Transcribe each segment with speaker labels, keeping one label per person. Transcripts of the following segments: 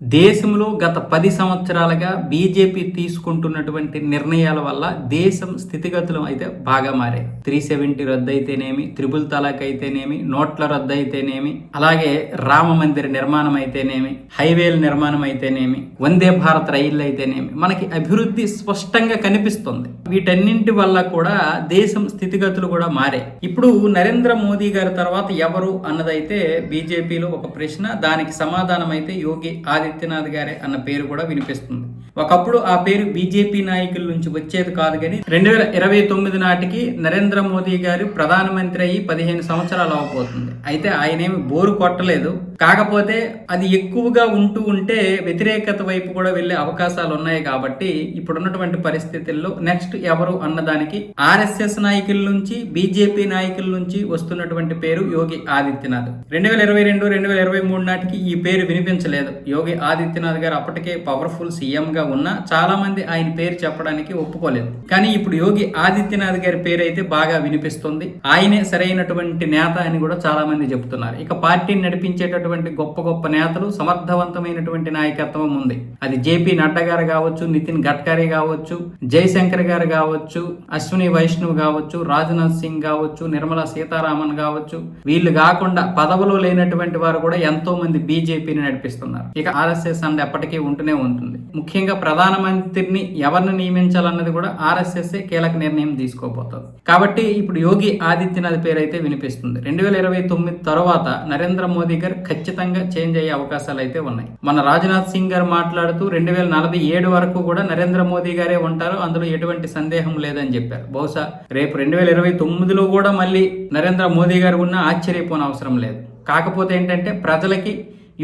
Speaker 1: దేశంలో గత పది సంవత్సరాలుగా బీజేపీ తీసుకుంటున్నటువంటి నిర్ణయాల వల్ల దేశం స్థితిగతులు అయితే బాగా మారాయి. త్రీ సెవెంటీ రద్దు అయితేనేమి త్రిపుల్ తలాక్ అయితేనేమి నోట్ల రద్దు అయితేనేమి అలాగే రామ మందిర నిర్మాణం అయితేనేమి హైవేల నిర్మాణం అయితేనేమి వందే భారత్ రైళ్ళు అయితేనేమి మనకి అభివృద్ధి స్పష్టంగా కనిపిస్తుంది. వీటన్నింటి వల్ల కూడా దేశం స్థితిగతులు కూడా మారాయి. ఇప్పుడు నరేంద్ర మోదీ గారి తర్వాత ఎవరు అన్నదైతే బీజేపీలో ఒక ప్రశ్న దానికి సమాధానం అయితే యోగి ఆదిత్యనాథ్ గారే అన్న పేరు కూడా వినిపిస్తుంది. ఒకప్పుడు ఆ పేరు బీజేపీ నాయకుల నుంచి వచ్చేది కాదు కానీ రెండు వేల ఇరవై తొమ్మిది నాటికి నరేంద్ర మోదీ గారు ప్రధానమంత్రి అయ్యి పదిహేను సంవత్సరాలు అవ్వబోతుంది అయితే ఆయనేమి బోరు కొట్టలేదు కాకపోతే అది ఎక్కువగా ఉంటూ ఉంటే వ్యతిరేకత వైపు కూడా వెళ్ళే అవకాశాలు ఉన్నాయి కాబట్టి ఇప్పుడున్నటువంటి పరిస్థితుల్లో నెక్స్ట్ ఎవరు అన్నదానికి ఆర్ఎస్ఎస్ నాయకుల నుంచి బీజేపీ నాయకుల నుంచి వస్తున్నటువంటి పేరు యోగి ఆదిత్యనాథ్. రెండు వేల ఇరవై రెండు రెండు వేల ఇరవై మూడు నాటికి ఈ పేరు వినిపించలేదు. యోగి ఆదిత్యనాథ్ గారు అప్పటికే పవర్ఫుల్ సీఎం గా ఉన్నా చాలా మంది ఆయన పేరు చెప్పడానికి ఒప్పుకోలేదు. కానీ ఇప్పుడు యోగి ఆదిత్యనాథ్ గారి పేరు అయితే బాగా వినిపిస్తుంది. ఆయనే సరైనటువంటి నేత అని కూడా చాలా మంది చెప్తున్నారు. ఇక పార్టీని నడిపించేటటువంటి గొప్ప గొప్ప నేతలు సమర్థవంతమైనటువంటి నాయకత్వం ఉంది. అది జేపీ నడ్డా గారు కావచ్చు నితిన్ గడ్కరీ కావచ్చు జయశంకర్ గారు కావచ్చు అశ్విని వైష్ణవ్ కావచ్చు రాజ్నాథ్ సింగ్ కావచ్చు నిర్మలా సీతారామన్ కావచ్చు. వీళ్ళు కాకుండా పదవులు లేనటువంటి వారు కూడా ఎంతో మంది బీజేపీని నడిపిస్తున్నారు. ఇక ఆర్ఎస్ఎస్ అండ్ ఎప్పటికీ ఉంటూనే ఉంటుంది. ముఖ్యంగా ప్రధానమంత్రిని ఎవరిని నియమించాలన్నది కూడా ఆర్ఎస్ఎస్ కీలక నిర్ణయం తీసుకోబోతుంది. కాబట్టి ఇప్పుడు యోగి ఆదిత్యనాథ్ పేరు అయితే వినిపిస్తుంది. రెండు వేల ఇరవై తొమ్మిది తర్వాత నరేంద్ర మోదీ గారు ఖచ్చితంగా చేంజ్ అయ్యే అవకాశాలు అయితే ఉన్నాయి. మన రాజ్నాథ్ సింగ్ గారు మాట్లాడుతూ రెండు వేల నలభై ఏడు వరకు కూడా నరేంద్ర మోదీ గారే ఉంటారు అందులో ఎటువంటి సందేహం లేదని చెప్పారు. బహుశా రేపు రెండు వేల ఇరవై తొమ్మిదిలో కూడా మళ్ళీ నరేంద్ర మోదీ గారు ఉన్న ఆశ్చర్యపోని అవసరం లేదు. కాకపోతే ఏంటంటే ప్రజలకి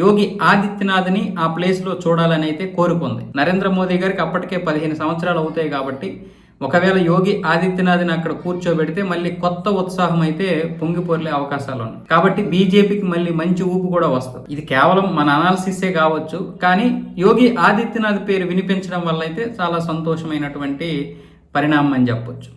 Speaker 1: యోగి ఆదిత్యనాథ్ని ఆ ప్లేస్లో చూడాలని అయితే కోరుకుంది. నరేంద్ర మోదీ గారికి అప్పటికే పదిహేను సంవత్సరాలు అవుతాయి కాబట్టి ఒకవేళ యోగి ఆదిత్యనాథ్ని అక్కడ కూర్చోబెడితే మళ్ళీ కొత్త ఉత్సాహం అయితే పొంగిపోర్లే అవకాశాలు ఉన్నాయి. కాబట్టి బీజేపీకి మళ్ళీ మంచి ఊపు కూడా వస్తుంది. ఇది కేవలం మన అనాలిసిసే కావచ్చు కానీ యోగి ఆదిత్యనాథ్ పేరు వినిపించడం వల్ల అయితే చాలా సంతోషమైనటువంటి పరిణామం అని చెప్పొచ్చు.